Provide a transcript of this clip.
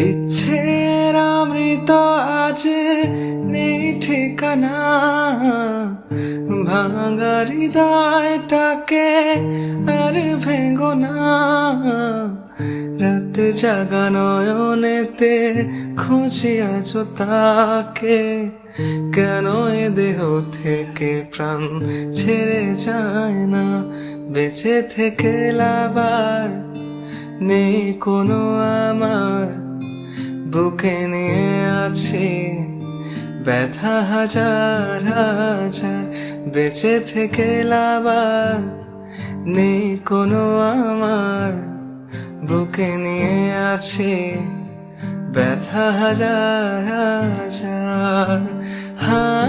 ইচ্ছের অমৃত আছে নেই ঠিকানা। ভাঙা হৃদয়টাকে আর ভেঙো না। রাত জাগা নয়নেতে খুঁজি আছো তাকে। কেন এ দেহ থেকে প্রাণ ছেড়ে যায় না? বেঁচে থেকে লাবার নেই কোনো আমার। বুকে নিয়ে আছি। ব্যথা হাজার হাজার, বেঁচে থেকে লাবার নেই কোনো আমার। বুকে নিয়ে আছি। ব্যথা হাজার হাজার হ্যাঁ